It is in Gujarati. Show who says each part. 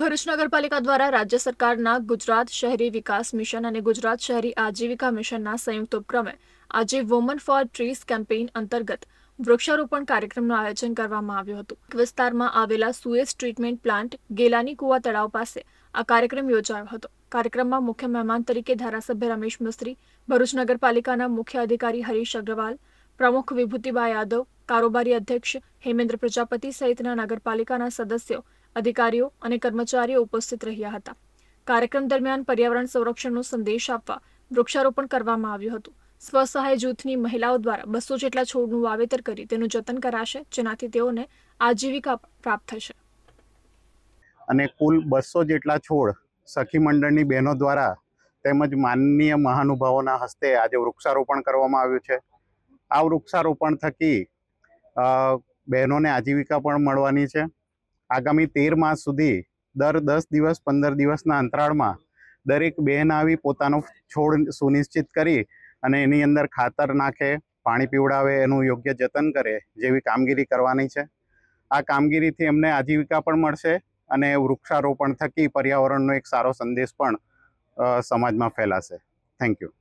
Speaker 1: ભરૂચ નગરપાલિકા દ્વારા રાજ્ય સરકારના ગુજરાત શહેરી વિકાસ મિશન અને ગુજરાત શહેરી આજીવિકા મિશનના સંયુક્ત ઉપક્રમે આજે વુમન ફોર ટ્રીઝ કેમ્પેઇન અંતર્ગત વૃક્ષારોપણ કાર્યક્રમનું આયોજન કરવામાં આવ્યું હતું. વિસ્તારમાં આવેલા સુએજ ટ્રીટમેન્ટ પ્લાન્ટ ગેલાની કુવા તળાવ પાસે આ કાર્યક્રમ યોજાયો હતો. કાર્યક્રમમાં મુખ્ય મહેમાન તરીકે ધારાસભ્ય રમેશ મિસ્ત્રી, ભરૂચ નગરપાલિકાના મુખ્ય અધિકારી હરીશ અગ્રવાલ, પ્રમુખ વિભૂતિબા યાદવ, કારોબારી અધ્યક્ષ હેમેન્દ્ર પ્રજાપતિ સહિતના નગરપાલિકાના સદસ્યો અધિકારીઓ અને કર્મચારીઓ ઉપસ્થિત રહ્યા હતા. કાર્યક્રમ દરમિયાન પર્યાવરણ સંરક્ષણનો સંદેશ આપવા વૃક્ષારોપણ કરવામાં આવ્યું હતું. સ્વસહાય જૂથની મહિલાઓ દ્વારા બસો જેટલા છોડનું વાવેતર કરી તેનું જતન કરાશે, જેનાથી તેઓને આજીવિકા પ્રાપ્ત થશે.
Speaker 2: અને કુલ બસો જેટલા છોડ સખી મંડળની બહેનો દ્વારા તેમજ માનનીય મહાનુભાવોના હસ્તે આજે વૃક્ષારોપણ કરવામાં આવ્યું છે. આ વૃક્ષારોપણ થકી બહેનોને આજીવિકા પણ મળવાની છે. આગામી તેર માસ સુધી દર દસ દિવસ, પંદર દિવસના અંતરાળમાં દરેક બહેન આવી પોતાનો છોડ સુનિશ્ચિત કરી અને એની અંદર ખાતર નાખે, પાણી પીવડાવે, એનું યોગ્ય જતન કરે જેવી કામગીરી કરવાની છે. આ કામગીરીથી એમને આજીવિકા પણ મળશે અને વૃક્ષારોપણ થકી પર્યાવરણનો એક સારો સંદેશ પણ સમાજમાં ફેલાશે. Thank you.